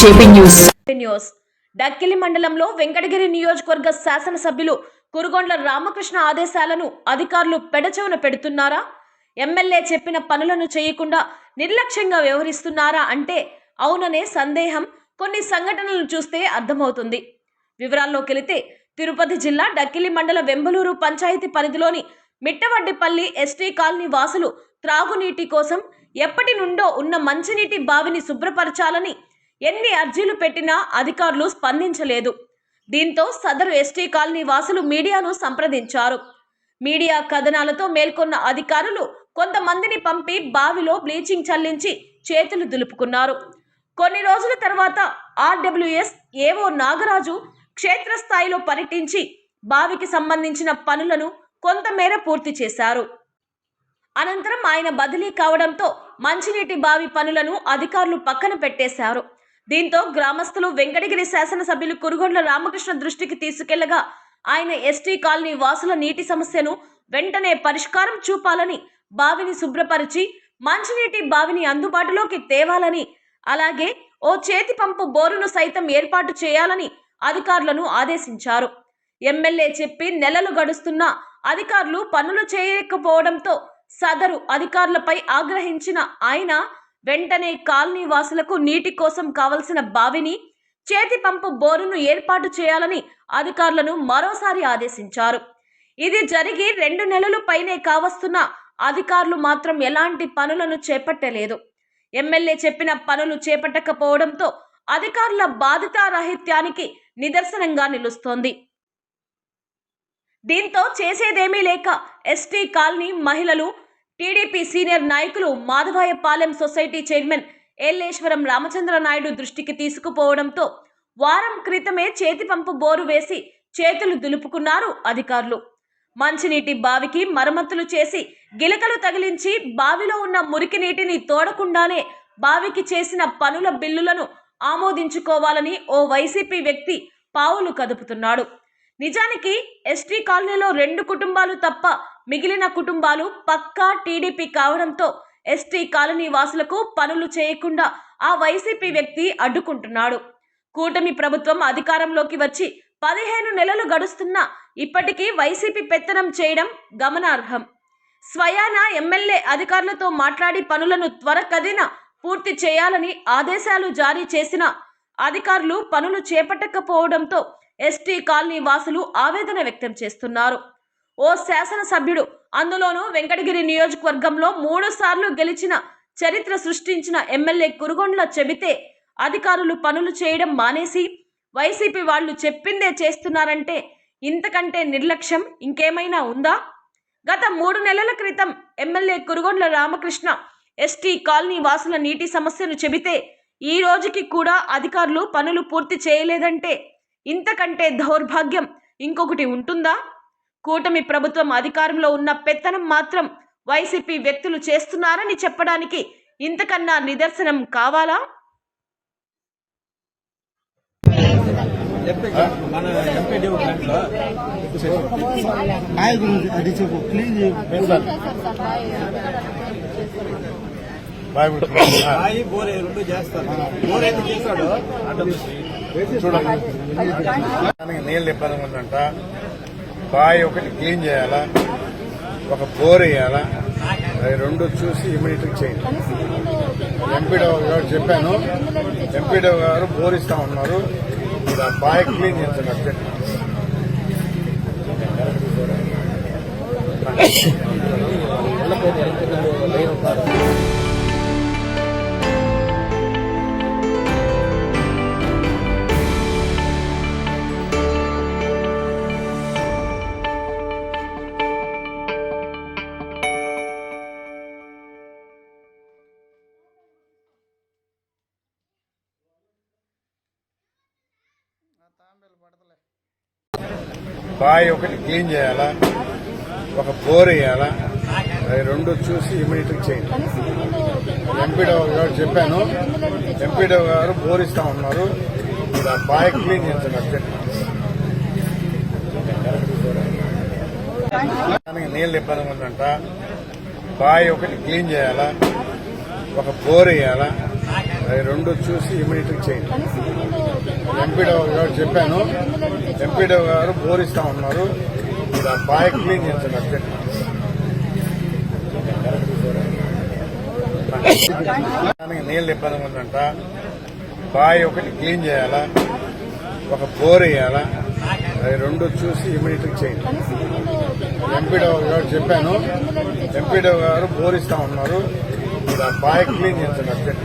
JP news. News. Dakkili మండలంలో వెంకటగిరి నియోజకవర్గ శాసనసభ్యులు కురుగొండ్ల రామకృష్ణ ఆదేశాలను అధికారులు పెడచెవున పెడుతున్నారా? ఎమ్మెల్యే చెప్పిన పనులను చేయకుండా నిర్లక్ష్యంగా వ్యవహరిస్తున్నారా అంటే అవుననే సందేహం కొన్ని సంఘటనలు చూస్తే అర్థమవుతుంది. వివరాల్లోకి వెళితే తిరుపతి జిల్లా డక్కిలి మండల వెంబలూరు పంచాయతీ పరిధిలోని మిట్టవడ్డిపల్లి ఎస్టీ కాలనీ వాసులు త్రాగునీటి కోసం ఎప్పటి నుండో ఉన్న మంచినీటి బావిని శుభ్రపరచాలని ఎన్ని అర్జీలు పెట్టినా అధికారులు స్పందించలేదు. దీంతో సదరు ఎస్టీ కాలనీ వాసులు మీడియాను సంప్రదించారు. మీడియా కథనాలతో మేల్కొన్న అధికారులు కొంతమందిని పంపి బావిలో బ్లీచింగ్ చల్లించి చేతులు దులుపుకున్నారు. కొన్ని రోజుల తర్వాత ఆర్డబ్ల్యూఎస్ ఏవో నాగరాజు క్షేత్రస్థాయిలో పర్యటించి బావికి సంబంధించిన పనులను కొంతమేర పూర్తి చేశారు. అనంతరం ఆయన బదిలీ కావడంతో మంచినీటి బావి పనులను అధికారులు పక్కన పెట్టేశారు. దీంతో గ్రామస్తులు వెంకటగిరి శాసనసభ్యులు కురుగొండ్ల రామకృష్ణ దృష్టికి తీసుకెళ్ళగా ఆయన ఎస్టీ కాలనీ వాసుల నీటి సమస్యను వెంటనే పరిష్కారం చూపాలని బావిని శుభ్రపరిచి మంచినీటి బావిని అందుబాటులోకి తేవాలని అలాగే ఓ చేతి పంపు బోరును సైతం ఏర్పాటు చేయాలని అధికారులను ఆదేశించారు. ఎమ్మెల్యే చెప్పి నెలలు గడుస్తున్నా అధికారులు పనులు చేయకపోవడంతో సదరు అధికారులపై ఆగ్రహించిన ఆయన వెంటనే కాలనీ వాసులకు నీటి కోసం కావలసిన బావిని చేతి పంపు బోరును ఏర్పాటు చేయాలని అధికారులను మరోసారి ఆదేశించారు. ఇది జరిగి రెండు నెలలు పైనే కావస్తున్న అధికారులు మాత్రం ఎలాంటి పనులను చేపట్టలేదు. ఎమ్మెల్యే చెప్పిన పనులు చేపట్టకపోవడంతో అధికారుల బాధితారాహిత్యానికి నిదర్శనంగా నిలుస్తోంది. దీంతో చేసేదేమీ లేక ఎస్టీ కాలనీ మహిళలు టీడీపీ సీనియర్ నాయకులు మాధవాయపాలెం సొసైటీ చైర్మన్ ఎల్లేశ్వరం రామచంద్ర నాయుడు దృష్టికి తీసుకుపోవడంతో వారం క్రితమే చేతి పంపు బోరు వేసి చేతులు దులుపుకున్నారు అధికారులు. మంచినీటి బావికి మరమ్మతులు చేసి గిలకలు తగిలించి బావిలో ఉన్న మురికి నీటిని తోడకుండానే బావికి చేసిన పనుల బిల్లులను ఆమోదించుకోవాలని ఓ వైసీపీ వ్యక్తి పావులు కదుపుతున్నాడు. నిజానికి ఎస్టీ కాలనీలో రెండు కుటుంబాలు తప్ప మిగిలిన కుటుంబాలు పక్కా టీడీపీ కావడంతో ఎస్టీ కాలనీ వాసులకు పనులు చేయకుండా ఆ వైసీపీ వ్యక్తి అడ్డుకుంటున్నాడు. కూటమి ప్రభుత్వం అధికారంలోకి వచ్చి పదిహేను నెలలు గడుస్తున్నా ఇప్పటికీ వైసీపీ పెత్తనం చేయడం గమనార్హం. స్వయాన ఎమ్మెల్యే అధికారులతో మాట్లాడి పనులను త్వరకదిన పూర్తి చేయాలని ఆదేశాలు జారీ చేసిన అధికారులు పనులు చేపట్టకపోవడంతో ఎస్టీ కాలనీ వాసులు ఆవేదన వ్యక్తం చేస్తున్నారు. ఓ శాసనసభ్యుడు. అందులోనూ వెంకటగిరి నియోజకవర్గంలో మూడు సార్లు గెలిచిన చరిత్ర సృష్టించిన ఎమ్మెల్యే కురుగొండ్ల చెబితే అధికారులు పనులు చేయడం మానేసి వైసీపీ వాళ్ళు చెప్పిందే చేస్తున్నారంటే ఇంతకంటే నిర్లక్ష్యం ఇంకేమైనా ఉందా? గత మూడు నెలల క్రితం MLA Kurugondla Ramakrishna ST colony వాసుల నీటి సమస్యను చెబితే ఈ రోజుకి కూడా అధికారులు పనులు పూర్తి చేయలేదంటే ఇంతకంటే దౌర్భాగ్యం ఇంకొకటి ఉంటుందా? కూటమి ప్రభుత్వం అధికారంలో ఉన్న పెత్తనం మాత్రం వైసీపీ వ్యక్తులు చేస్తున్నారని చెప్పడానికి ఇంతకన్నా నిదర్శనం కావాలా? దానికి నీళ్ళు ఇబ్బంది ఉందంట. బావి ఒకటి క్లీన్ చేయాలా? ఒక బోర్ వేయాలా? అవి రెండు చూసి ఇమీడియట్ చేయండి. ఎంపీడో గారు చెప్పాను. ఎంపీడో గారు బోర్ ఇస్తా ఉన్నారు. మీరు ఆ బావి క్లీన్ చేయండి అర్జెంట్. బావి ఒకటి క్లీన్ చేయాలా? ఒక బోర్ వేయాలా? అవి రెండు చూసి ఇమీడియట్ చేయండి. ఎంపీడో గారు చెప్పాను. ఎంపీడో గారు బోర్ ఇస్తా ఉన్నారు. మీరు ఆ బావి క్లీన్ చేయండి దానికి నీళ్ళు ఇబ్బంది ఉందంట. బావి ఒకటి క్లీన్ చేయాలా? ఒక బోర్ వేయాలా? అవి రెండు చూసి ఇమీడియట్ చేయండి. ఎంపీడో గారు చెప్పాను. ఎంపీడో గారు బోరిస్తా ఉన్నారు. బాయ్ క్లీన్ చేస్తారు అర్జెంట్ నీళ్ళు ఇబ్బంది ఉందంట. బాయ్ ఒకటి క్లీన్ చేయాలా? ఒక బోర్ వేయాలా? అవి రెండు చూసి ఇమీడియట్గా చేయండి. ఎంపీడో గారు చెప్పాను. ఎంపీడో గారు బోరిస్తా ఉన్నారు. బాయ్ క్లీన్ చేస్తారు అర్జెంట్